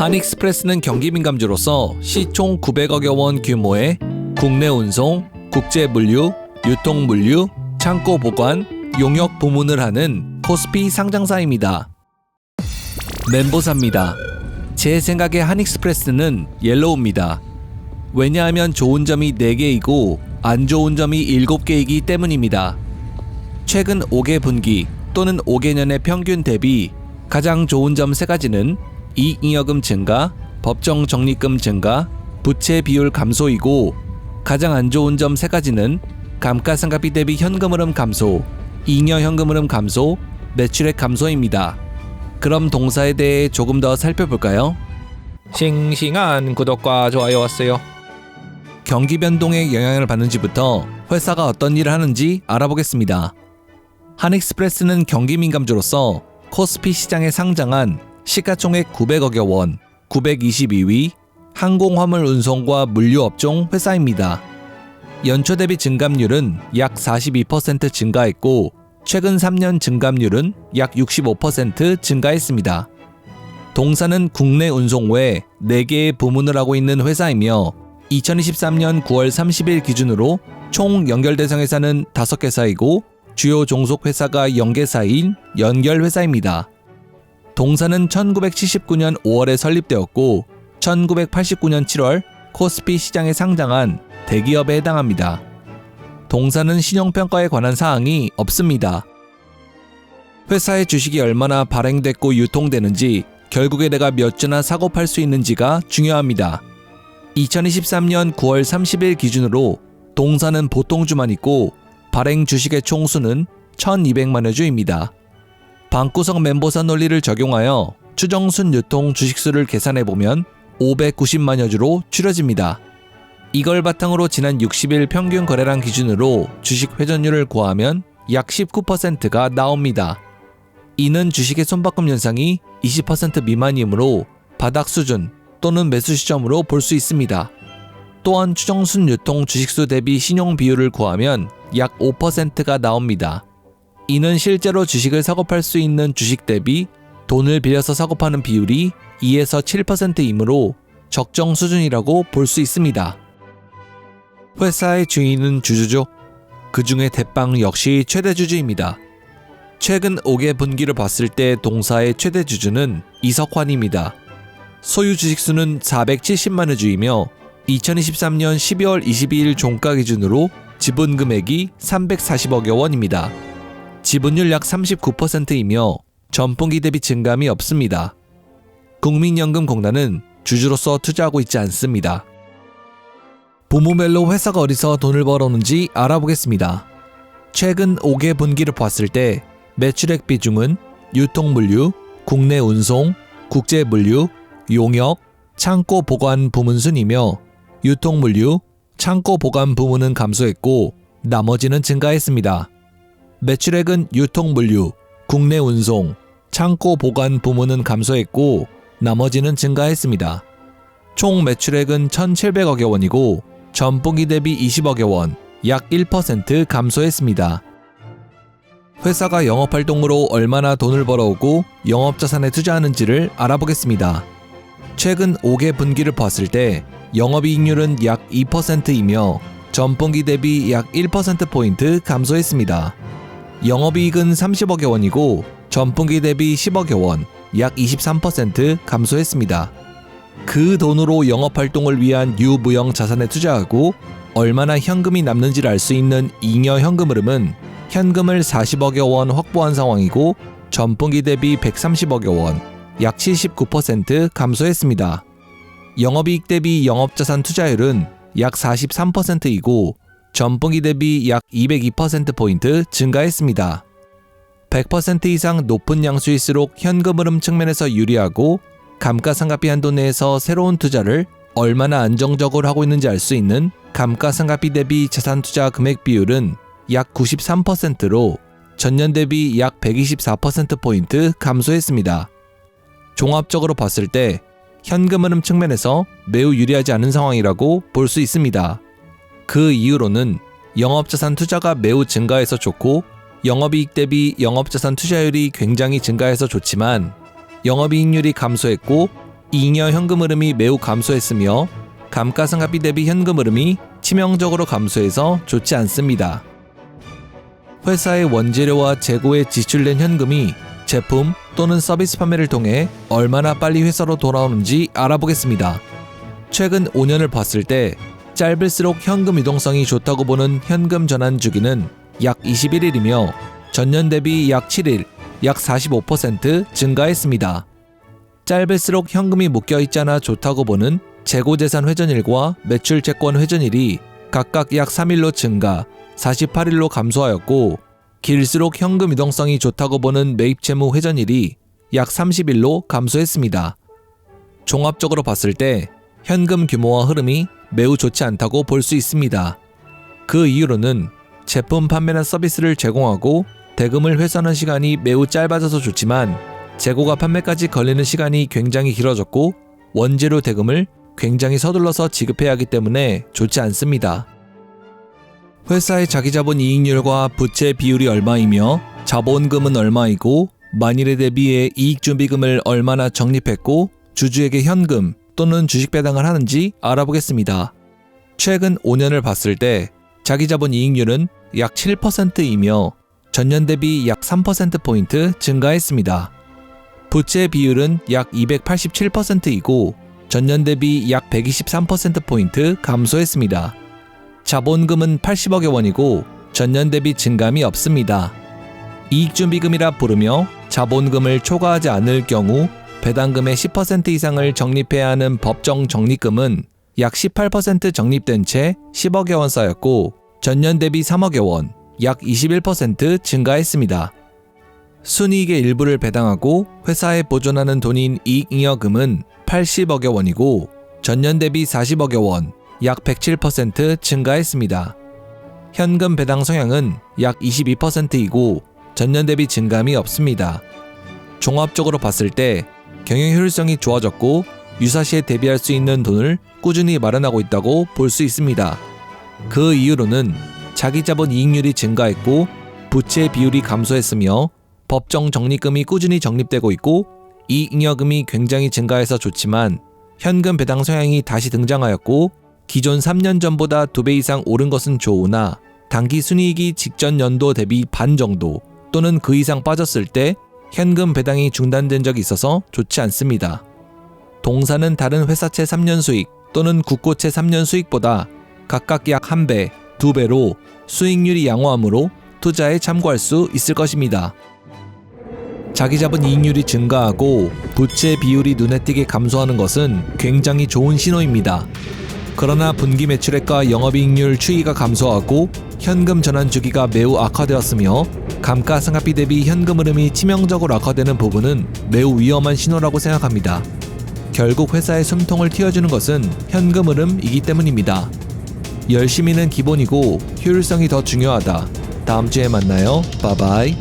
한익스프레스는 경기 민감주로서 시총 900억여 원 규모의 국내 운송, 국제 물류, 유통 물류, 창고 보관, 용역 부문을 하는 코스피 상장사입니다. 멘보사입니다. 제 생각에 한익스프레스는 옐로우입니다. 왜냐하면 좋은 점이 4개이고 안 좋은 점이 7개이기 때문입니다. 최근 5개 분기 또는 5개년의 평균 대비 가장 좋은 점 3가지는 이익잉여금 증가, 법정 적립금 증가, 부채 비율 감소이고 가장 안 좋은 점 3가지는 감가상각비 대비 현금 흐름 감소, 잉여 현금 흐름 감소, 매출액 감소입니다. 그럼 동사에 대해 조금 더 살펴볼까요? 싱싱한 구독과 좋아요 왔어요. 경기 변동에 영향을 받는지부터 회사가 어떤 일을 하는지 알아보겠습니다. 한익스프레스는 경기 민감주로서 코스피 시장에 상장한 시가총액 900억여 원, 922위 항공화물 운송과 물류 업종 회사입니다. 연초 대비 증감률은 약 42% 증가했고 최근 3년 증감률은 약 65% 증가했습니다. 동사는 국내 운송 외 4개의 부문을 하고 있는 회사이며 2023년 9월 30일 기준으로 총 연결 대상 회사는 5개사이고 주요 종속 회사가 0개사인 연결 회사입니다. 동사는 1979년 5월에 설립되었고 1989년 7월 코스피 시장에 상장한 대기업에 해당합니다. 동사는 신용평가에 관한 사항이 없습니다. 회사의 주식이 얼마나 발행됐고 유통되는지 결국에 내가 몇 주나 사고 팔 수 있는지가 중요합니다. 2023년 9월 30일 기준으로 동사는 보통 주만 있고 발행 주식의 총수는 1200만여 주입니다. 방구석 멤버사 논리를 적용하여 추정순 유통 주식수를 계산해 보면 590만여 주로 추려집니다. 이걸 바탕으로 지난 60일 평균 거래량 기준으로 주식 회전율을 구하면 약 19%가 나옵니다. 이는 주식의 손바꿈 현상이 20% 미만이므로 바닥 수준 또는 매수 시점으로 볼 수 있습니다. 또한 추정순 유통 주식수 대비 신용 비율을 구하면 약 5%가 나옵니다. 이는 실제로 주식을 사고 팔 수 있는 주식 대비 돈을 빌려서 사고 파는 비율이 2에서 7%이므로 적정 수준이라고 볼 수 있습니다. 회사의 주인은 주주죠. 그 중에 대빵 역시 최대 주주입니다. 최근 5개 분기를 봤을 때 동사의 최대 주주는 이석환입니다. 소유 주식수는 470만여 주이며 2023년 12월 22일 종가 기준으로 지분 금액이 340억여 원입니다. 지분율 약 39%이며 전분기 대비 증감이 없습니다. 국민연금공단은 주주로서 투자하고 있지 않습니다. 부모별로 회사가 어디서 돈을 벌었는지 알아보겠습니다. 최근 5개 분기를 봤을 때 매출액 비중은 유통물류, 국내 운송, 국제물류, 용역, 창고 보관 부문 순이며 유통물류, 창고 보관 부문은 감소했고 나머지는 증가했습니다. 매출액은 유통물류, 국내 운송, 창고 보관 부문은 감소했고 나머지는 증가했습니다. 총 매출액은 1,700억여 원이고 전분기 대비 20억여 원, 약 1% 감소했습니다. 회사가 영업활동으로 얼마나 돈을 벌어오고 영업자산에 투자하는지를 알아보겠습니다. 최근 5개 분기를 봤을 때 영업이익률은 약 2%이며 전분기 대비 약 1%포인트 감소했습니다. 영업이익은 30억여 원이고 전분기 대비 10억여 원, 약 23% 감소했습니다. 그 돈으로 영업활동을 위한 유무형 자산에 투자하고 얼마나 현금이 남는지를 알 수 있는 잉여 현금 흐름은 현금을 40억여 원 확보한 상황이고 전분기 대비 130억여 원, 약 79% 감소했습니다. 영업이익 대비 영업자산 투자율은 약 43%이고 전분기 대비 약 202%포인트 증가했습니다. 100% 이상 높은 양수일수록 현금 흐름 측면에서 유리하고 감가상각비 한도 내에서 새로운 투자를 얼마나 안정적으로 하고 있는지 알 수 있는 감가상각비 대비 자산 투자 금액 비율은 약 93%로 전년 대비 약 124%포인트 감소했습니다. 종합적으로 봤을 때 현금 흐름 측면에서 매우 유리하지 않은 상황이라고 볼 수 있습니다. 그 이유로는 영업자산 투자가 매우 증가해서 좋고 영업이익 대비 영업자산 투자율이 굉장히 증가해서 좋지만 영업이익률이 감소했고 잉여 현금 흐름이 매우 감소했으며 감가상각비 대비 현금 흐름이 치명적으로 감소해서 좋지 않습니다. 회사의 원재료와 재고에 지출된 현금이 제품 또는 서비스 판매를 통해 얼마나 빨리 회사로 돌아오는지 알아보겠습니다. 최근 5년을 봤을 때 짧을수록 현금 유동성이 좋다고 보는 현금 전환 주기는 약 21일이며 전년 대비 약 7일, 약 45% 증가했습니다. 짧을수록 현금이 묶여 있잖아 좋다고 보는 재고 재산 회전일과 매출 채권 회전일이 각각 약 3일로 증가, 48일로 감소하였고 길수록 현금 유동성이 좋다고 보는 매입 채무 회전일이 약 30일로 감소했습니다. 종합적으로 봤을 때 현금 규모와 흐름이 매우 좋지 않다고 볼 수 있습니다. 그 이유로는 제품 판매나 서비스를 제공하고 대금을 회수하는 시간이 매우 짧아져서 좋지만 재고가 판매까지 걸리는 시간이 굉장히 길어졌고 원재료 대금을 굉장히 서둘러서 지급해야 하기 때문에 좋지 않습니다. 회사의 자기자본 이익률과 부채 비율이 얼마이며 자본금은 얼마이고 만일에 대비해 이익준비금을 얼마나 적립했고 주주에게 현금 또는 주식 배당을 하는지 알아보겠습니다. 최근 5년을 봤을 때 자기 자본 이익률은 약 7%이며 전년 대비 약 3%포인트 증가했습니다. 부채 비율은 약 287%이고 전년 대비 약 123%포인트 감소했습니다. 자본금은 80억여 원이고 전년 대비 증감이 없습니다. 이익준비금이라 부르며 자본금을 초과하지 않을 경우 배당금의 10% 이상을 적립해야 하는 법정 적립금은 약 18% 적립된 채 10억여 원 쌓였고 전년 대비 3억여 원, 약 21% 증가했습니다. 순이익의 일부를 배당하고 회사에 보존하는 돈인 이익잉여금은 80억여 원이고 전년 대비 40억여 원, 약 107% 증가했습니다. 현금 배당 성향은 약 22%이고 전년 대비 증감이 없습니다. 종합적으로 봤을 때 경영 효율성이 좋아졌고 유사시에 대비할 수 있는 돈을 꾸준히 마련하고 있다고 볼 수 있습니다. 그 이유로는 자기 자본 이익률이 증가했고 부채 비율이 감소했으며 법정 적립금이 꾸준히 적립되고 있고 이익잉여금이 굉장히 증가해서 좋지만 현금 배당 성향이 다시 등장하였고 기존 3년 전보다 2배 이상 오른 것은 좋으나 단기 순이익이 직전 연도 대비 반 정도 또는 그 이상 빠졌을 때 현금 배당이 중단된 적이 있어서 좋지 않습니다. 동사는 다른 회사채 3년 수익 또는 국고채 3년 수익보다 각각 약 1배, 2배로 수익률이 양호하므로 투자에 참고할 수 있을 것입니다. 자기 잡은 이익률이 증가하고 부채 비율이 눈에 띄게 감소하는 것은 굉장히 좋은 신호입니다. 그러나 분기 매출액과 영업이익률 추이가 감소하고 현금 전환 주기가 매우 악화되었으며 감가상각비 대비 현금 흐름이 치명적으로 악화되는 부분은 매우 위험한 신호라고 생각합니다. 결국 회사의 숨통을 틔워주는 것은 현금 흐름이기 때문입니다. 열심히는 기본이고 효율성이 더 중요하다. 다음 주에 만나요. 바바이.